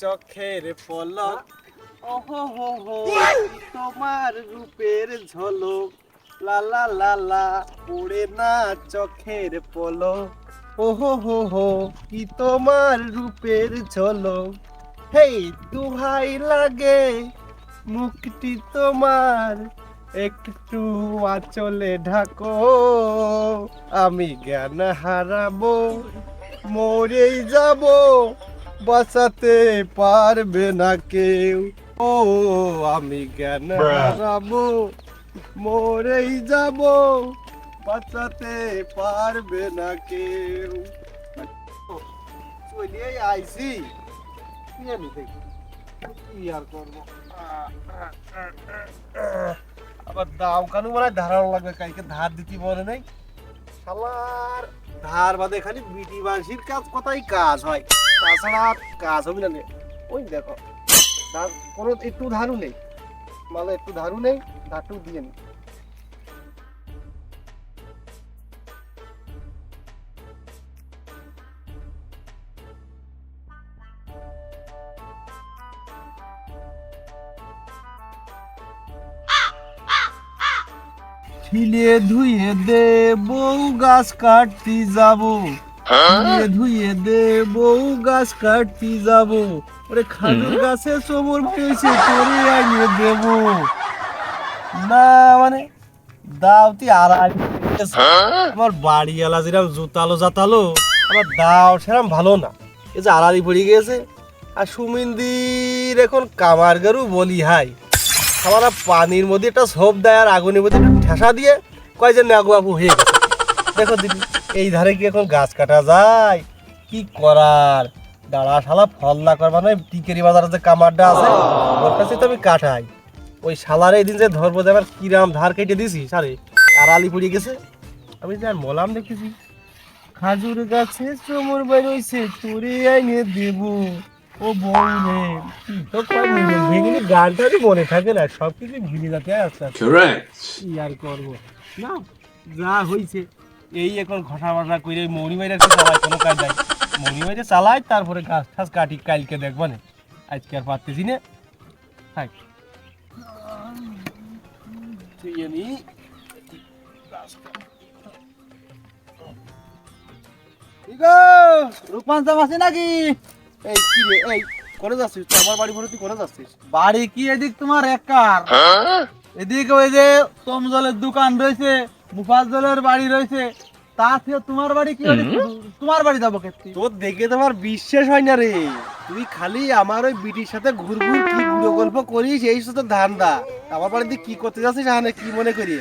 চোখের পলক। ওহো হো হো তোমার রূপের ঝলক। লা লা লা লা পড়ে না চোখের পলক। ওহো হো হো কি তোমার রূপের ঝলক? হেই দুহাই লাগে মুখটি তোমার। একটু আচলে ঢাকো আমি জ্ঞান হারাবো মরেই যাব। বাঁচাতে পারবে না কেউ। ও আমি জ্ঞান হারাবো মরেই যাব বাঁচাতে পারবে না কেউ। চলে আইসি কি আমি দেখি। কি আর করব? আবার দাম কানু মনে ধারানো লাগবে কালকে ধার দিতে মনে নেই। শালার ধার বাদে খালি বিটি বাঁশির কাজ কথাই কাজ হয়। তাছাড়া কাজ হবে না। ওই দেখো ধার কোনো একটু ধারু নেই মানে একটু ধারু নেই ধারটু দিয়ে নি ছিলে ধুয়ে দে, বউ গাছ কাটতে যাব ধুয়ে ধুয়ে দে বউ গাছ কাটতে যাব। ওরে খাজুর গাছে চোবর পেয়েছে তোরে আইয়ে দেব। না মানে দাওতি আর আমার বাড়ি এলা যেরকম জুতালো জাতালো আমার দাও সেরকম ভালো না। এই যে আড়ালি পড়ে গেছে আর সুমিন্দির এখন কামার গরু বলি হাই। আমার পানির মধ্যে একটা সোপ দেয় আর আগুনের মধ্যে একটু ঠেসা দিয়ে কয় যে নাগু আপু হয়ে গেছে। দেখো দিদি। এই ধারে কি এখন গাছ কাটা যায়? কি করার? দাঁড়া শালা ফল না করবা নয় টিকেরি বাজারে যে কামারটা আছে ওর কাছে তো আমি কাটাই। ওই শালার এই দিন যে ধরবো যে আবার কিরাম ধার কেটে দিছি সারে আর আলি পড়ে গেছে। আমি যে আর মলাম দেখেছি খাজুর গাছে চোমর বেরোইছে তোরে আইনে দেব। ও বউ রে তো কয় ভেঙে গানটারই মনে থাকে না সব কিছু ভুলে যাতে আস্তে আস্তে কি আর করব? না যা হয়েছে এই এখন ঘষা বাসা করে মৌরি মাইরে একটু চালাই কোনো কাজ নাই। মৌরি মাইরে চালাই তারপরে গাছ ঠাস কাটি কালকে দেখবা না। আজকে আর পারতেছি না। থাক। তুই আছে নাকি? এই কি রে এই করে যাচ্ছিস আমার বাড়ি ভরে তুই করে যাচ্ছিস বাড়ি কি এদিক তোমার একার? এদিকে ওই যে তমজলের দোকান রয়েছে। মুফাজ্জলের বাড়ি রয়েছে তা থেকে তোমার বাড়ি কি তোমার বাড়ি যাব তোর দেখে তোমার বিশ্বাস হয় না রে। তুই খালি আমার ওই বিটির সাথে ঘুরঘুর কি গুলো গল্প করিস এই শুধু ধান্দা। আমার বাড়িতে কি করতে যাচ্ছিস হানে কি মনে করি?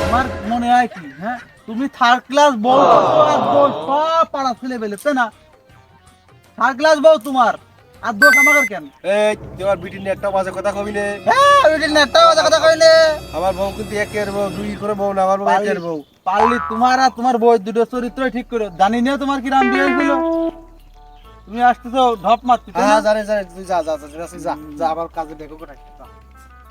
তোমার মনে হয় কি হ্যাঁ? তুমি থার্ড ক্লাস বউ আর সব পাড়া ছেলে বেলে তাই না? থার্ড ক্লাস বউ তোমার। আর দোষ আমাদের কেন? এই তোমার একটা বাজে কথা নে। হ্যাঁ নেটটা কথা কথা কইলে আমার বউ কিন্তু একের বউ দুই করে বউ না আমার বউ একের বউ। পারলি তোমার আর তোমার বই দুটো চরিত্র ঠিক করে। জানি না তোমার কি রাম বিয়ে হয়েছিল। তুমি আসতেছো ঢপ মারতে? হ্যাঁ জানে জানে তুই যা যা যা যা, যা যা আমার কাজে দেখো কোথায়।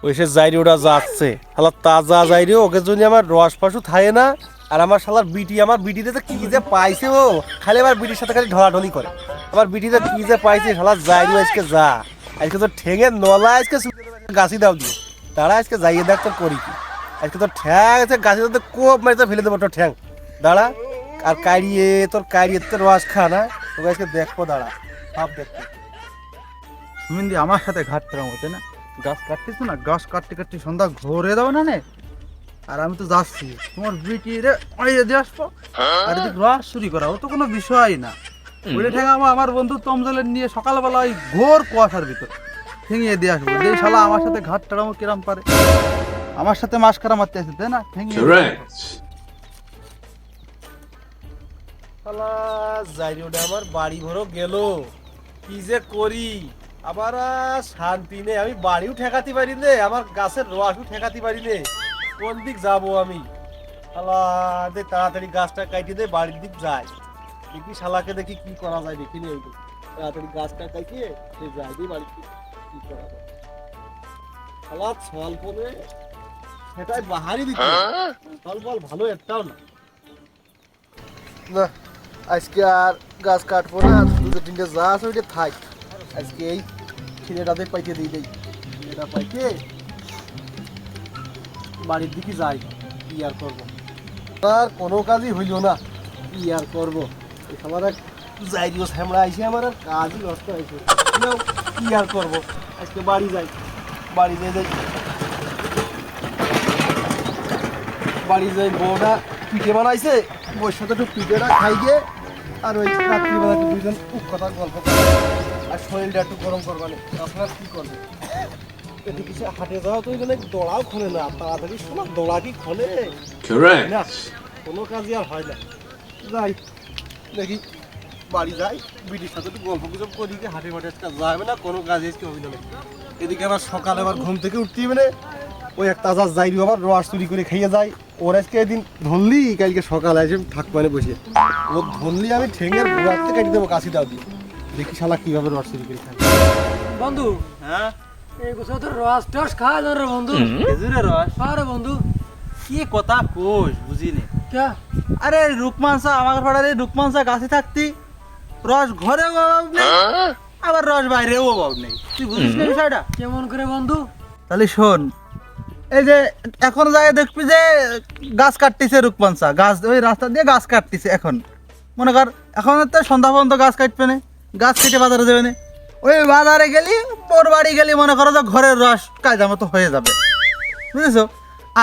ওই সে যাইরি ওটা যাচ্ছে শালা তাজা যাইরি ওকে যদি আমার রস পাশু থাকে না আর আমার শালার বিটি, আমার বিটিতে তো কি যে পাইছে ও? খালি আমার বিটির সাথে খালি ঢলাঢলি করে। আমার বিটিতে কি যে পাইছে, শালা যাইরি আজকে যা। আজকে তো ঠেঙে নলা, আজকে গাছি দাও দিয়ে। দাঁড়া, আজকে যাইয়ে দেখ তোর করি কি। আজকে তোর ঠ্যাং আছে, গাছি তো কোপ মারিতে ফেলে দেবো তোর ঠ্যাং। দাঁড়া, আর কাড়িয়ে, তোর কাড়িয়ে তোর রস খা না তোকে আজকে দেখব, দাঁড়া। ভাব দেখতে। সুমিন্দি আমার সাথে ঘাটতে মতে না। গাছ কাটতেছ না? গাছ কাটতে কাটতে সন্ধ্যা ঘরে দাও না নে? আর আমি তো যাচ্ছি। তোমার বিটি রে অড়িয়ে দিয়ে আসব। আর এদিকে রস চুরি করা ও তো কোনো বিষয় না। ওইটা ঠেঙা আমার আমার বন্ধু তমজলের নিয়ে সকালবেলা ওই ঘোর কুয়াশার ভিতর ঠেঙিয়ে দিয়ে আসব। যে শালা আমার সাথে ঘাট টাড়ামো কিরাম পারে। আমার সাথে মাছ কারা মারতে আসে তাই না? ঠেঙিয়ে. শালা যাই ওটা আমার বাড়ি ঘরও গেল। কি যে করি? আবার শান্তি নেই। আমি বাড়িও ঠেকাতে পারি নে আমার গাছের রসও ঠেকাতে পারি নে। কোন দিক যাব আমি? শালা দে তাড়াতাড়ি গাছটা কাইটে দে বাড়ির দিক যাই। দেখি শালাকে দেখি কি করা যায় দেখি নি ওইদিক তাড়াতাড়ি গাছটা কাইটিয়ে সে যাই দিয়ে বাড়ির দিক কি করা যায়। শালা ছল করে সেটাই বাহারি দিচ্ছে। ফল ফল ভালো একটাও না। না আজকে আর গাছ কাটবো না দুটো তিনটে যা আছে ওইটা থাক। আজকে এই ছেলেটাতে পাইতে দিই দেই। ছেলেটা পাইতে বাড়ির দিকে যাই, কি আর করব? আর কোনো কাজই হইল না, কি আর করব? আমার এক যাই দিও হ্যামড়া আইসে আমার, আর কাজই নষ্ট হয়েছে কি আর করব? আজকে বাড়ি যাই বাড়ি যাই যাই বাড়ি যাই বউটা পিঠে বানাইছে বউর সাথে একটু পিঠেটা খাই গিয়ে, আর ওই রাত্রিবেলা দুজন উপ কথা গল্প আর শরীরটা একটু গরম করবানে, আপনার কি করবে এদিকে কিছু হাটে যাওয়া তো ওইখানে দোড়াও খোলে না তাড়াতাড়ি শোনা দোড়া কি খোলে Correct. না কোনো কাজই আর হয় না। যাই দেখি বাড়ি যাই বিটির সাথে একটু গল্প গুজব করি কি হাটে মাঠে আজকে যাবে না কোনো কাজ আজকে হবে না। এদিকে আবার সকালে আবার ঘুম থেকে উঠতে হবে না। ওই এক তাজা যাই আবার রস চুরি করে খাইয়ে যায়। ওর আজকে এদিন ধরলি কালকে সকালে এসে থাকবানে বসে। ও ধরলি আমি ঠেঙের বুড়াতে কেটে দেবো কাশি দাও দিয়ে। দেখি শালা কীভাবে রস চুরি করে খাই বন্ধু হ্যাঁ? এই গোসা তো রস টস খাওয়া যাবে রে বন্ধু। খেজুরের রস আরে বন্ধু। কি কথা কোষ বুঝিনি কে আরে রূপমানসা আমার পাড়ার এই রূপমানসা গাছে থাকতি। রস ঘরেও অভাব নেই আবার রস বাইরেও অভাব নেই। তুই বুঝিস না বিষয়টা? কেমন করে বন্ধু? তাহলে শোন এই যে এখন যায় দেখবি যে গাছ কাটতেছে রূপমানসা গাছ ওই রাস্তা দিয়ে গাছ কাটতেছে এখন। মনে কর এখন তো সন্ধ্যা পর্যন্ত গাছ কাটবে না গাছ কেটে বাজারে যাবে না। ওই বাজারে গেলি তোর বাড়ি গেলি মনে করো যে ঘরের রস কায়দা মতো হয়ে যাবে। বুঝেছ?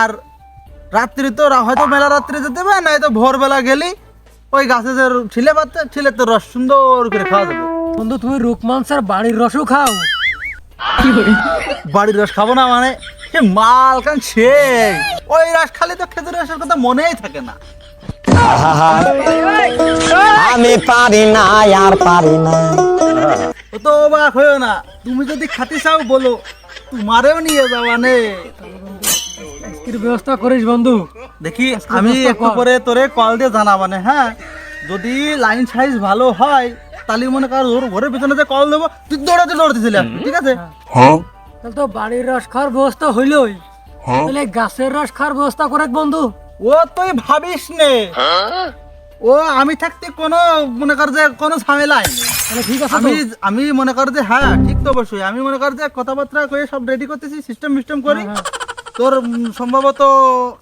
আর রাত্রি তো হয়তো মেলা রাত্রি যেতে হবে না হয়তো ভোরবেলা গেলি ওই গাছে যে ছিলে পাচ্ছে ছিলে তো রস সুন্দর করে খাওয়া যাবে। বন্ধু তুমি রুকমান স্যার বাড়ির রসও খাও। বাড়ির রস খাব না মানে? সে মাল কান সে ওই রস খালি তো খেজুর রসের কথা মনেই থাকে না। আমি পারি না আর পারি না। ও তো অবাক হয়েও না। তুমি যদি খাতে চাও বলো তোমারেও নিয়ে যাওয়া নে। ব্যবস্থা করিস বন্ধু। দেখি আমি একটু কর। তোরে কল দিয়ে জানা মানে হ্যাঁ? যদি লাইন সাইজ ভালো হয় তাহলে মনে কর ওর ঘরের পিছনে যে কল দেবো তুই দৌড়াতে দৌড়াতে চলে আসবি ঠিক আছে? তাহলে তো বাড়ির রস খাওয়ার ব্যবস্থা হইলই। তাহলে গাছের রস খাওয়ার ব্যবস্থা করে বন্ধু। ও তুই ভাবিস নে। ও আমি থাকতে কোনো মনে কর যে কোনো ঝামেলা আমি আমি মনে কর যে হ্যাঁ ঠিক তো অবশ্যই। আমি মনে কর যে কথাবার্তা করে সব রেডি করতেছি সিস্টেম মিস্টেম করি। হ্যাঁ, তোর সম্ভবত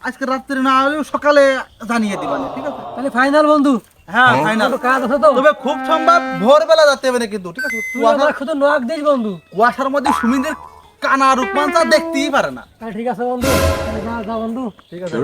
আজকে রাত্রে না হলেও সকালে জানিয়ে দিবানে ঠিক আছে? তাহলে ফাইনাল বন্ধু। হ্যাঁ ফাইনাল কাজ আছে তো। তবে খুব সম্ভব ভোরবেলা যেতে হবে না কিন্তু ঠিক আছে? তুই আমার শুধু নক দিস বন্ধু। কুয়াশার মধ্যে সুমিদের কানা রূপমানটা দেখতেই পারে না। ঠিক আছে বন্ধু। তাহলে যা যা বন্ধু। ঠিক আছে.